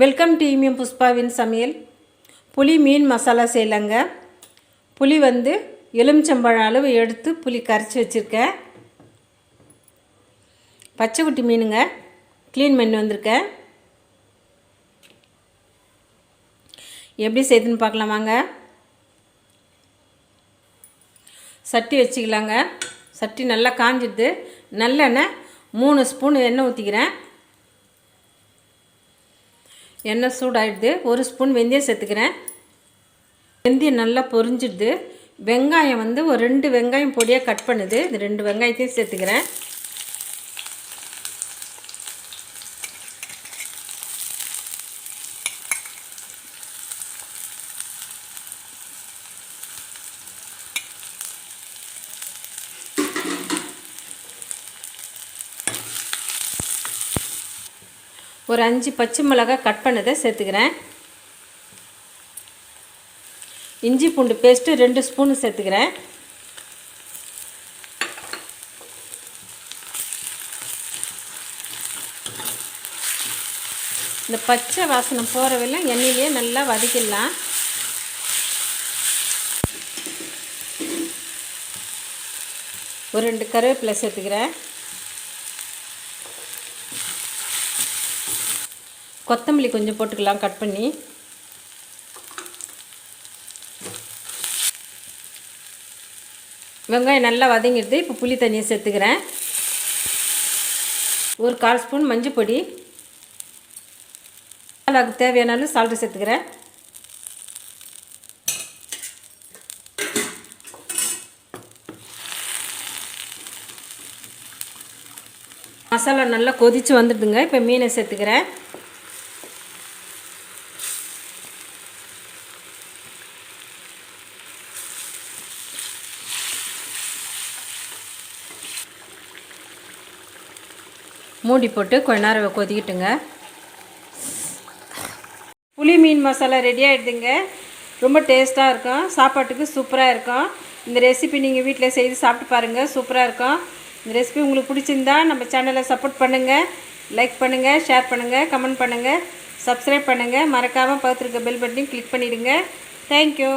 Welcome to இமியம் புஷ்பாவின் சமையல். புளி மீன் மசாலா செய்யலாங்க. புளி வந்து எலுமிச்சம்பழம் அளவு எடுத்து புளி கரைச்சி வச்சுருக்கேன் பச்சைக்குட்டி மீனுங்க. க்ளீன் பண்ணி வந்திருக்கேன் எப்படி செய்யுதுன்னு பார்க்கலாமாங்க சட்டி வச்சுக்கலாங்க. சட்டி நல்லா காஞ்சிடுது. நல்லெண்ணெய் மூணு ஸ்பூன் எண்ணெய் ஊற்றிக்கிறேன் எண்ணெய் சூடாயிடுது. ஒரு ஸ்பூன் வெந்தயம் சேர்த்துக்கிறேன். வெந்தயம் நல்லா பொரிஞ்சிடுது. வெங்காயம் வந்து ஒரு ரெண்டு வெங்காயம் பொடியாக கட் பண்ணுது. இந்த ரெண்டு வெங்காயத்தையும் சேர்த்துக்கிறேன். ஒரு அஞ்சு பச்சை மிளகாய் கட் பண்ணதை சேர்த்துக்கிறேன். இஞ்சி பூண்டு பேஸ்ட்டு ரெண்டு ஸ்பூனு சேர்த்துக்கிறேன். இந்த பச்சை வாசனை போகிறவெல்லாம் எண்ணெயிலேயே நல்லா வதக்கிடலாம். ஒரு ரெண்டு கருவேப்பிலை சேர்த்துக்கிறேன். கொத்தமல்லி கொஞ்சம் போட்டுக்கலாம் கட் பண்ணி. வெங்காயம் நல்லா வதங்கிடுது இப்போ புளி தண்ணியை சேர்த்துக்கிறேன். ஒரு கால் ஸ்பூன் மஞ்சள் பொடி. மசாலாவுக்கு தேவையானாலும் சால்ட்டு சேர்த்துக்கிறேன். மசாலா நல்லா கொதித்து வந்துடுதுங்க இப்போ மீனை சேர்த்துக்கிறேன். மூடி போட்டு கொஞ்ச நேரம் கொதிக்கிட்டுங்க. புளி மீன் மசாலா ரெடி ஆகிடுதுங்க ரொம்ப டேஸ்ட்டாக இருக்கும். சாப்பாட்டுக்கு சூப்பராக இருக்கும். இந்த ரெசிபி நீங்கள் வீட்டில் செய்து சாப்பிட்டு பாருங்கள் சூப்பராக இருக்கும். இந்த ரெசிபி உங்களுக்கு பிடிச்சிருந்தா நம்ம சேனலை சப்போர்ட் பண்ணுங்கள் லைக் பண்ணுங்கள் ஷேர் பண்ணுங்கள் கமெண்ட் பண்ணுங்கள் சப்ஸ்கிரைப் பண்ணுங்கள் மறக்காமல் பார்த்துருக்க பெல் பட்டனையும் கிளிக் பண்ணிவிடுங்க தேங்க்யூ